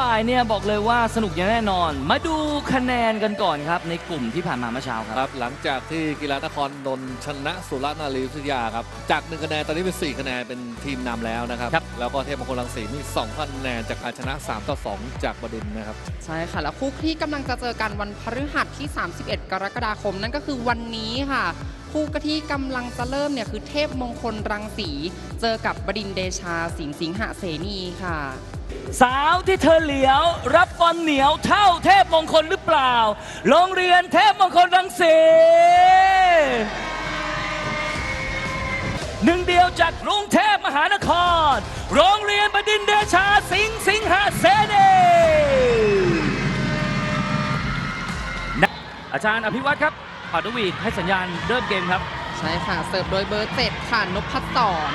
บ่ายเนี่ยบอกเลยว่าสนุกอย่างแน่นอน มาดูคะแนนกันก่อนครับ ในกลุ่มที่ผ่านมาเมื่อเช้าครับครับหลังจากที่กีฬานครนนท์ชนะสุรนารีวิทยาครับจาก1คะแนนตอนนี้เป็น 4 คะแนนเป็นทีมนำแล้วนะครับ ครับ แล้วก็เทพมงคลรังสีมี2คะแนนจากการชนะ3ต่อ2จากบดินทร์นะครับ ใช่ค่ะ แล้วคู่ที่กำลังจะเจอกันวันพฤหัสที่ 31 กรกฎาคม นั่นก็คือวันนี้ค่ะ คู่กที่กำลังจะเริ่มเนี่ยคือเทพมงคลรังสี เจอกับบดินเดชาสิงห์สิงหเสนีค่ะ สาวที่เธอเหลียว รับบอลเหนียวเท่าเทพมงคลหรือเปล่า โรงเรียนเทพมงคลรังสีหนึ่งเดียวจากกรุงเทพมหานคร โรงเรียนบดินเดชาสิงห์สิงหเสนีอาจารย์อภิวัตรครับ ปาดวีให้สัญญาณเริ่มเกมครับ ใช่ค่ะ เสิร์ฟโดยเบอร์เจ็ดค่ะนพศร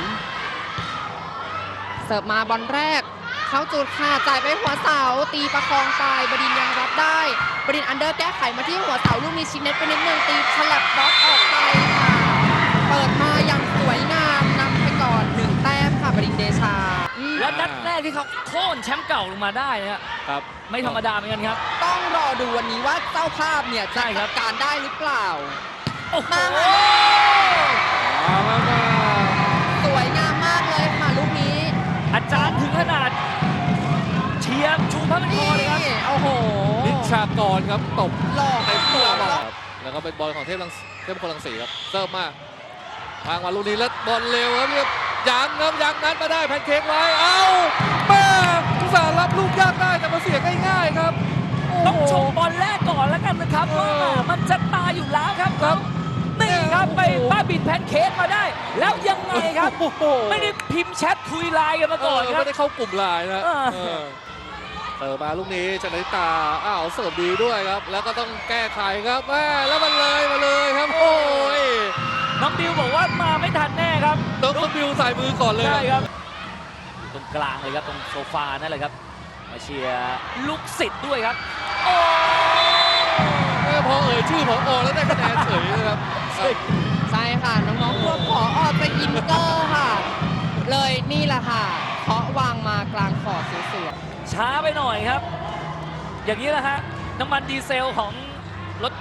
เสิร์ฟมาบอลแรก เข้าจุดค่ะจ่ายไปหัวเสา ตีประคองไปบดินทร์ยังรับได้บดินทร์อันเดอร์แก้ไขมาที่หัวเสาลูกนี้ชิงเน็ตไปนิดนึงตีฉลับบล็อกออกไปค่ะ เปิดมาอย่างสวยงามนำไปก่อนหนึ่งแต้มค่ะบดินทร์เดชาอืมและนัดแรกที่เขาโค่นแชมป์เก่าลงมาได้นะฮะครับ ไม่ธรรมดาเหมือนกันครับต้ องรอดูวันนี้ว่าเจ้าภาพเนี่ยใช่จะครัจับดการได้หรือเปล่าโอ้โหมามามามาสวยงามมากเลยค่ะลูกนี้ อาจารย์ถึงขนาด เชียร์ชูพระเป็นคนี่อเลยครับโอ้โหนิชากรครับตบหลอกเต็มตัวหลมาอกครับแล้วก็เป็นบอลของเทพรังเทพมงคลรังสีครับเซิร์ฟมาทางมาลูกนี้แล้วบอลเร็วครับเรียบยังครับยังนัดมาได้แพนเค้กไว้ ครับเอว่าอมันจะตายอยู่แล้วครับครับนี่ครับโอ้โหไปป้าบินแพนเค้กมาได้ แล้วยังไงครับโอ้โหไม่ได้พิมพ์แชทคุยไลน์กันมาเอก่อนอครัไม่บได้เข้ากลุ่มไลน์นะเออเออเติมมาลูกนี้ชนิตาอ้าวเสิร์ฟดีด้วยครับ แล้วก็ต้องแก้ไขครับแม่แล้วมันเลยมาเลยครับโอ้ยน้องดิวบอกว่ามาไม่ทันแน่ครับต้องต้องบิวใส่มือก่อนเลยใช่ครับอยู่ตรงกลางเลยครับตรงโซฟานั่นแหละครับมาเชียร์ลูกศิษย์ด้วยครับ โอ้เออพอเอ่ยชื่อผอแล้วได้คะแนนเฉยนะครับ ใช่ค่ะ น้องๆพวกขอออกไปอินเกอร์ค่ะ เลยนี่แหละค่ะเคาะวางมากลางขอดสวยช้าไปหน่อยครับ อย่างนี้แหละฮะ น้ำมันดีเซลของรถ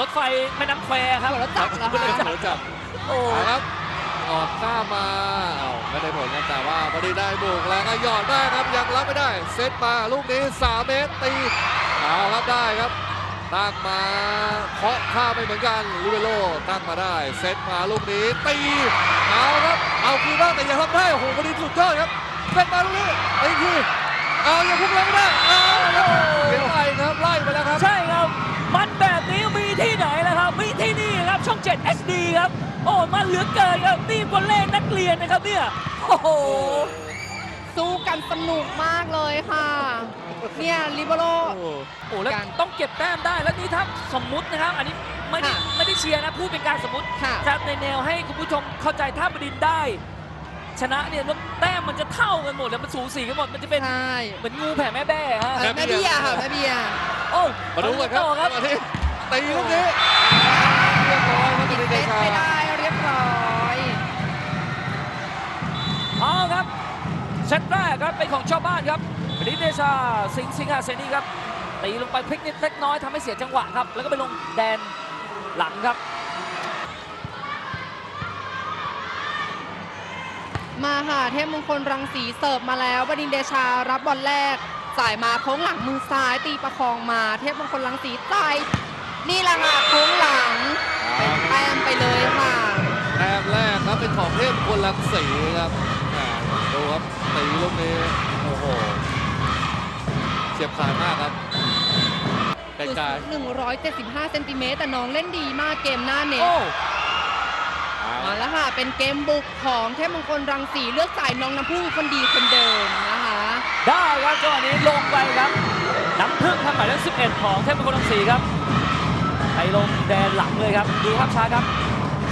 รถไฟแม่น้ำแควคๆรับหัวรถจักรนะหัวรถคะจักรหัวจับโอ้เอาครับ ออกข้ามมาเอ้าไม่ได้ผลครับแต่ว่าพอดีได้บุกแล้วก็หยอดได้ครับยังรับไม่ได้ เซตมาลูกนี้ 3 เมตรตีเอาครับได้ครับ ตั้งมาเคาะข้ามไปเหมือนกันลิเบโรตั้งมาได้ เซตมาลูกนี้ตีเอาครับเอาคืนบ้างแต่ยังทำได้โอ้โหพอดีสุดยอดครับเซตมาลูกนี้ตีอีกทีเอายังพุ่งแล้วไม่ได้เอาครับเสียไปครับไล่ไปแล้วครับ ใช่ครับ มันแบบนี้มีที่ไหนล่ะครับมีที่นี่ครับช่อง7 HD ครับโอ้มันเหลือเกินครับนี่บอลเล่นนักเรียนนะครับเนี่ยโอ้โหสู้กันสนุกมากเลยค่ะ เนี่ยลิเบโร โอ้โหโอ้แล้วการต้องเก็บแต้มได้แล้วนี่ถ้าสมมุตินะครับ อันนี้ไม่ได้ค่ะไม่ได้เชียร์นะพูดเป็นการสมมติค่ะ จะในแนวให้คุณผู้ชมเข้าใจถ้าบดินทร์ได้ ชนะเนี่ยแล้วแต้มมันจะเท่ากันหมดแล้วมันสูสีกันหมดมันจะเป็นใช่เหมือนงูแผ่แม่แบ้ฮะเออแม่เบียร์ค่ะแม่เบียร์โอ้มาดูกันครับต่อครับมาที่ตีลูกนี้เรียบร้อยครับติดเดเซตชาไปได้เรียบร้อยเอาครับเซตแรกครับเป็นของชาวบ้านครับ บดินทร์เดชาสิงห์สิงหาเสนีครับตีลงไปพลิกนิดเล็กน้อยทำให้เสียจังหวะครับ แล้วก็ไปลงแดนหลังครับ มาค่ะเทพมงคลรังสีเสิร์ฟมาแล้วบดินทร์เดชารับบอลแรกจ่ายมาโค้งหลังมือซ้ายตีประคองมา เทพมงคลรังสีจ่ายนี่แหละค่ะโค้งหลังเป็นแต้มไปเลยค่ะแต้มแรกครับเป็นของเทพคนลังสีครับแหม่ดูครับตีลูกนี้โอ้โหเฉียบขาดมากครับไกล175เซนติเมตรแต่น้องเล่นดีมากเกมหน้าเน็ตโอ้ๆเอามาแล้วค่ะ เป็นเกมบุกของเทพมงคลรังสีเลือกจ่ายน้องน้ำพึ่งคนดีคนเดิมนะคะ ได้ครับจังหวะนี้ลงไปครับ น้ำพึ่งทำหมายเลข11 ของเทพมงคลรังสีครับไปลงแดนหลังเลยครับ ดูภาพช้าครับ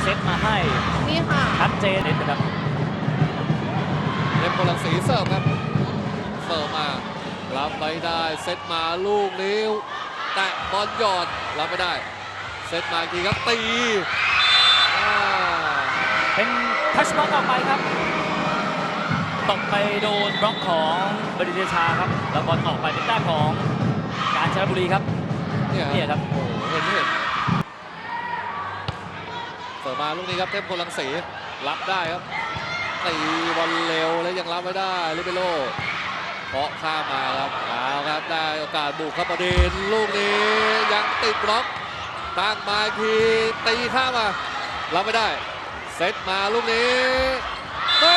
เซตมาให้ นี่ค่ะ ชัดเจนเลยนะครับเทพคนลังสีเสิร์ฟครับ เสิร์ฟมา รับไม่ได้เซตมาลูกนี้แตะบอลหยอดรับไม่ได้เซตมาอีกทีครับตีอ่าเป็นทัชบอลออกไปครับตกไปโดนบล็อกของบริเดชาครับแล้วบอลออกไปเป็นแต้มรีครับเนี่ยเนี่ยครับโอ้โหเห็นไม่เห็นเสิร์ฟมาลูกนี้ครับเทพพลังศรีรับได้ครับตีบอลเร็วแล้วยังรับไม่ได้ลิเบโร เคาะข้ามมาครับเอาครับได้โอกาสบุกครับประเด็นลูกนี้ยังติดบล็อกตั้งมาอีกทีตีข้ามมารับไม่ได้ เซตมาลูกนี้เสี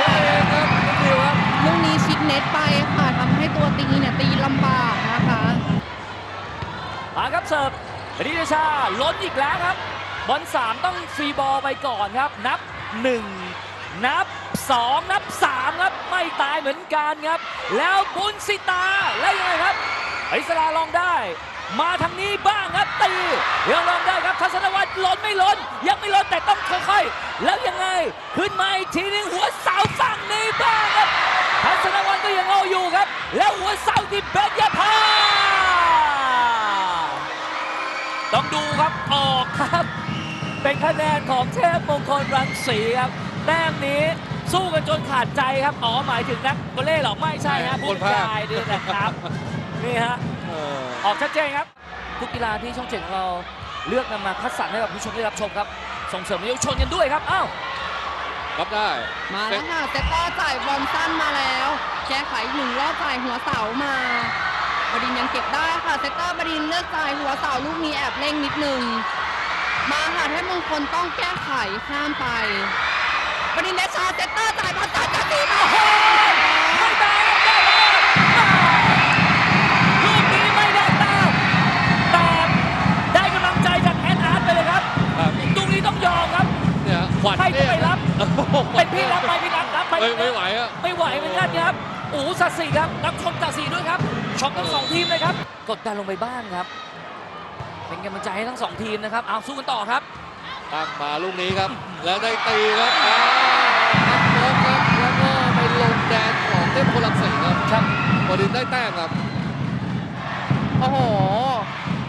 ยเองครับนิวครับลูกนี้ชิดเน็ตไปค่ะทำให้ตัวตีเนี่ยตีลำบากนะคะมาครับเสิร์ฟบดิชาล้นอีกแล้วครับบอลสามต้องฟรีบอลไปก่อนครับ นับ1นับ 2 นับ 3 ครับ ไม่ตายเหมือนกันครับ แล้วบุญสิตาแล้วยังไงครับอิสราลองได้ มาทางนี้บ้างครับตียังลองได้ครับทัศนวัฒน์ล้นไม่ล้น ยังไม่ล้นแต่ต้องค่อยๆ แล้วยังไงขึ้นมาอีกทีนึงหัวเสาฝั่งนี้บ้างครับทัศนวัฒน์ก็ยังเอาอยู่ครับ แล้วหัวเสาที่เบญญาภาต้องดูครับออกครับ เป็นคะแนนของเทพมงคลรังสีครับแต้มนี้ สู้กันจนขาดใจครับอ๋อหมายถึงนักวอลเล่เหรอไม่ใช่ฮะคผู้นพากย์ชายด้วยนะครับนี่ฮะเออออกชัดเจนครับทุกกีฬาที่ช่องเจ็ดของเราเลือกนำมาคัดสรรให้กับผู้ชมได้รับชมครับ ส่งเสริมเยาวชนกันด้วยครับอ้าวรับได้ มาแล้วค่ะเซตเตอร์จ่ายบอลสั้นมาแล้ว แก้ไขหนึ่งรอบจ่ายหัวเสามาบดินยังเก็บได้ค่ะเซตเตอร์บดินเลือกจ่ายหัวเสาลูกนี้แอบเร่งนิดนึงมาค่ะเทพมงคลต้องแก้ไขข้ามไป บดินเดชาเซตเตอร์จ่ายบอลตัดจะตีมาไม่ได้ครับได้แล้วลูกนี้ไม่ได้แต้มแต่ได้กำลังใจจากแอนอาร์ตไปเลยครับครับตรงนี้ต้องยอมครับ เนี่ยขวัญใครจะเนี่ยไปรับ โอ้โหเป็นพี่รับไปพี่รับรับไปไม่ไม่ไหวอะ ไม่ไหวเหมือนกันครับโอ้โหสัตว์สีครับรับชมสัตว์สีด้วยครับชมทั้งสองทีมเลยครับ กดดันลงไปบ้างครับ เป็นกำลังใจให้ทั้งสองทีมนะครับเอาสู้กันต่อครับ ตั้งมาลูกนี้ครับ แล้วได้ตีครับอ้าวนับโค้งครับ แล้วก็ไปลงแดนของเทพพลังศรีครับ ครับ บ ดินได้แต้มครับ โอ้โห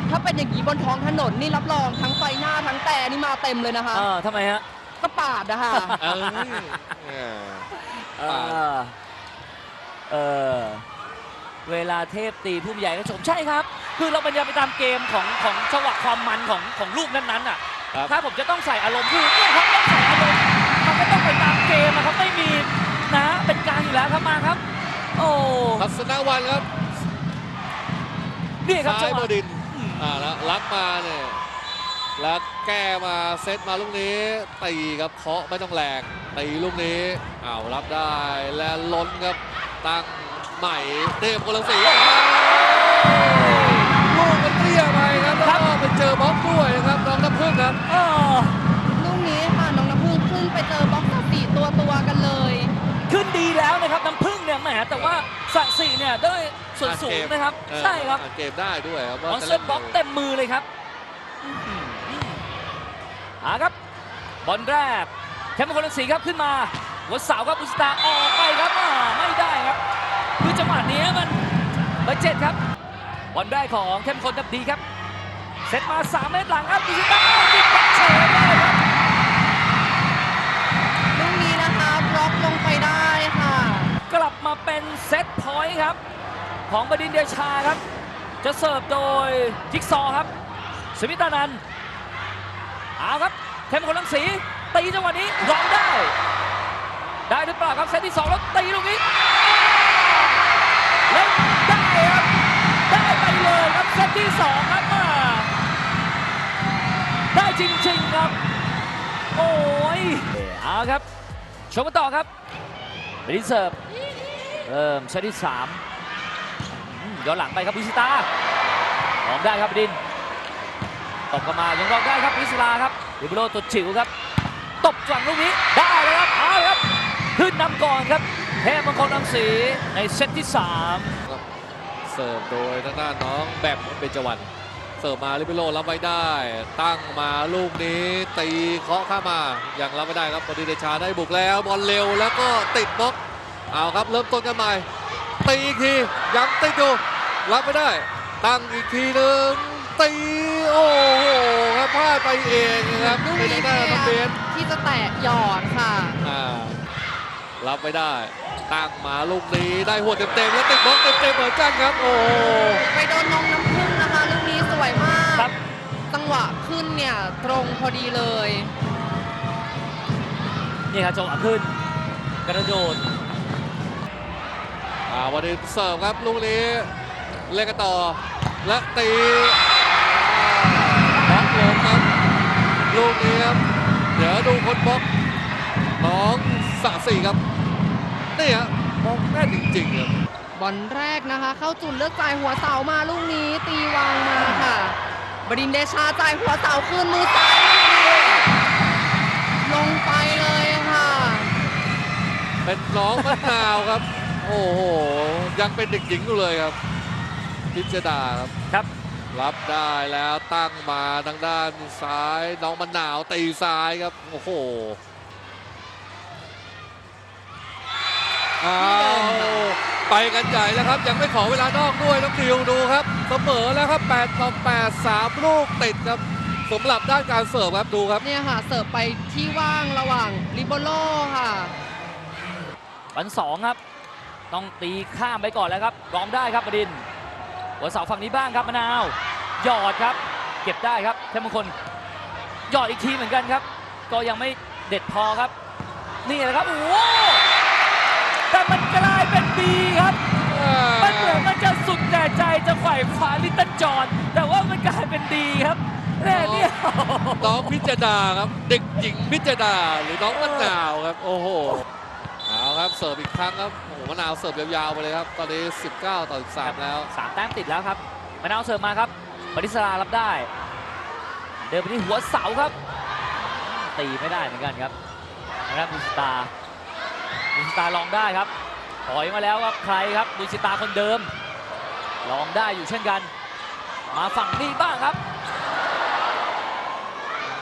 ถ้าเป็นอย่างนี้บนท้องถนนนี่รับรองทั้งไฟหน้าทั้งแต่นี่มาเต็มเลยนะคะ เออทำไมฮะก็ปาดนะคะ เอ้ยแหมเออเออเวลาเทพตีผู้ใหญ่ก็ชมใช่ครับ คือเราบรรยายไปตามเกมของของจังหวะความมันของของลูกนั้นๆอะ ครับ ถ้าผมจะต้องใส่อารมณ์คือเนี่ยครับต้องใส่อารมณ์ ทัศนวันครับนี่ครับจัซ้างยหบวะดินทร์อ่าแล้วรับมาเนี่ยแล้วแก้มาเซตมาลูกนี้ตีครับเคาะไม่ต้องแรงตีลูกนี้อ้าวรับได้และล้นครับตั้งใหม่เทพพลังศรีอ้าวลูกมันเตี้ยไปครับแล้วก็ไปเจอบล็อกด้วย ส่วนสูงนะครับเออใช่ครับอ่านเกมได้ด้วยครับมอนว่าสเตอร์บล็อกเต็มมือเลยครับอื้อหืออ่าครับ บอลแรกเทมโพลังสีครับขึ้นมาหัวเสาครับอุสตาออกไปครับอ่าไม่ได้ครับคือจังหวะนี้มันเบอร์เจ็ดครับบอลแรกของเข้มข้นดับดีครับเซตมา 3 เมตรหลังครับอุสตาเอาติดบล็อกเฉยเลยครับลูกนี้นะคะบล็อกลงไปได้ค่ะ กลับมาเป็นเซตพอยต์ครับ ของบดินเดชาครับ จะเสิร์ฟโดยจิกซอว์ครับ สมิตานันเอาครับเทมคนลังสีตีจังหวะนี้รองได้ ได้หรือเปล่าครับเซตที่2แล้วตีลูกนี้แล้วได้ครับได้ไปเลยครับเซตที่2ครับมาได้จริงๆครับ โอ้ยเอาครับชมกันต่อครับบดินเสิร์ฟเริ่มเซตที่สาม ย้อนหลังไปครับวิชิตาลองได้ครับดินตบกลับมายังลองได้ครับวิศิลาครับดิบโรตัวจิ๋วครับ ตบจังลูกนี้ได้เลยครับเอาเลยครับขึ้นนำก่อนครับเทพมังกรรังสีในเซตที่สามเสิร์ฟโดยทางด้านน้องแบมเบญจวรรณเสิร์ฟมาลิเบโรรับไว้ได้ ตั้งมาลูกนี้ตีเคาะเข้ามายังรับไม่ได้ครับบดิเดชาได้บุกแล้วบอลเร็วแล้วก็ติดบล็อกเอาครับเริ่มต้นกันใหม่ ตีอีกทียังติดอยู่รับไม่ได้ ตั้งอีกทีหนึ่งตีโอ้โหครับพลาดไปเองครับลูกเป็นนี้ทางพด้านน้องยายาเบมสที่จะแตะหยอดค่ะอ่ารับไม่ได้ ตั้งมาลูกนี้ได้หัวเต็มๆแล้วติดบล็อกเต็มๆเหมือนกันครับ โอ้โหไปโดนนงน้ำผึ้งนะคะลูกนี้สวยมากครับ จังหวะขึ้นเนี่ยตรงพอดีเลย นี่ครับจังหวะขึ้น กระโดด อ่าวันนี้เสิร์ฟครับลูกนี้เล่นกันต่อ และตีบล็อกลงครับลูกนี้ครับเดี๋ยวดูคนบล็อกน้องสะสี่ครับนี่ฮะมองแน่นจริงๆครับบอลแรกนะคะ เข้าจุดเลือกจ่ายหัวเสามาลูกนี้ตีวางมาค่ะ บดินทร์เดชาจ่ายหัวเสาคืนมือซ้ายลูกนี้ลงไปเลยค่ะ เป็นน้องมะนาวครับ โอ้โห ยังเป็นเด็กหญิงอยู่เลยครับ พิจดาครับครับ รับได้แล้วตั้งมาทางด้านซ้ายน้องมะนาวตีซ้ายครับ โอ้โหอ้าที่เดิมวค่ะไปกันใหญ่แล้วครับ ยังไม่ขอเวลานอกด้วยน้องดิวดูครับ เสมอแล้วครับ8ต่อ8 3 ลูกติดครับสำหรับด้านการเสิร์ฟครับดูครับ เนี่ยค่ะ เสิร์ฟไปที่ว่างระหว่างลิโบโลค่ะ วันสองครับ ต้องตีข้ามไปก่อนแล้วครับร้องได้ครับบดิน หัวเสาฝั่งนี้บ้างครับมะนาว หยอดครับ เก็บได้ครับเทพมงคลหยอดอีกทีเหมือนกันครับ ก็ยังไม่เด็ดพอครับ นี่แหละครับโอ้แต่มันกลายเป็นดีครับมันเหมือนมันจะสุดแต่ใจจะไขว่คว้าลิตเติ้ลจอห์นแต่ว่ามันกลายเป็นดีครับแน่เนี่ยน้องพิจดาครับ เด็กหญิงพิจดาหรือน้องมะนาวครับ โอ้โหเอาครับเสิร์ฟอีกครั้งครับ มะนาวเสิร์ฟยาวๆไปเลยครับ ตอนนี้ 19 ต่อ 13 แล้วสามแต้มติดแล้วครับมะนาวเสิร์ฟมาครับบริสรารับได้ เดินไปที่หัวเสาครับ ตีไม่ได้เหมือนกันครับนะครับบุญสตาบุญสตาลองได้ครับถอยมาแล้วครับใครครับบุญสตาคนเดิม ลองได้อยู่เช่นกัน มาฝั่งนี้บ้างครับ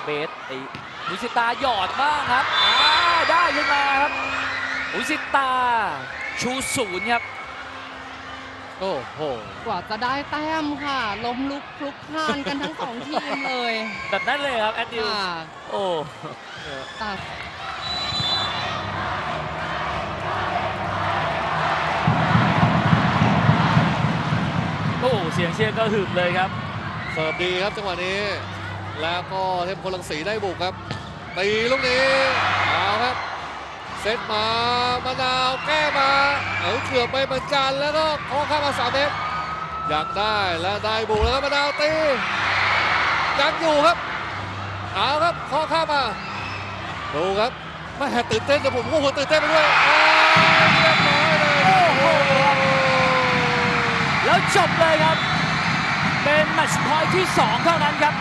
เบสตีบุญสิตาหยอดบ้างครับอ่าได้ขึ้นมาครับบุญสิตา ชูศูนย์ครับ โอ้โห กว่าจะได้แต้มค่ะ ล้มลุกคลุกคลานกันทั้งสองทีมเลยแบบนั้นเลยครับ แอดดิว ค่ะโอ้ตาโอ้ เสียงเชียร์ก็หึมเลยครับ เสิร์ฟดีครับจังหวะนี้ แล้วก็เทพพลังสีได้บุกครับตีลูกนี้เอาครับ เซตมามะนาวแก้มาเออเกือบไปเหมือนกันแล้วก็ขอข้ามาสามเมตรอยากได้และได้บุกแล้วมะนาวตียังอยู่ครับเอาครับขอข้ามาดูครับแม่ตื่นเต้นแต่ผมก็หัวตื่นเต้นไปด้วยเรียบร้อยเลยโอ้โหแล้วจบเลยครับ เป็นแมตช์พอยท์ที่ 2 เท่านั้นครับ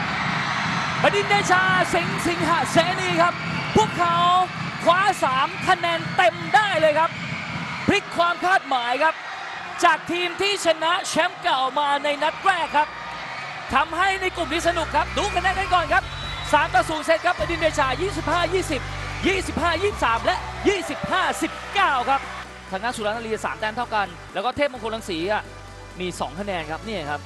บดินทร์เดชาสิงห์สิงหะเสนีครับ พวกเขา คว้า 3 คะแนนเต็มได้เลยครับ พลิกความคาดหมายครับ จากทีมที่ชนะแชมป์เก่ามาในนัดแรกครับทำให้ในกลุ่มนี้สนุกครับ ดูคะแนนกันก่อนครับ 3 ต่อ0เซตครับบดินเดชา 25 20 25 23 และ 25 19 ครับ ทางด้านสุรนารีสามแต้มเท่ากัน แล้วก็เทพมงคลรังสีอะมี 2 คะแนนครับนี่ครับ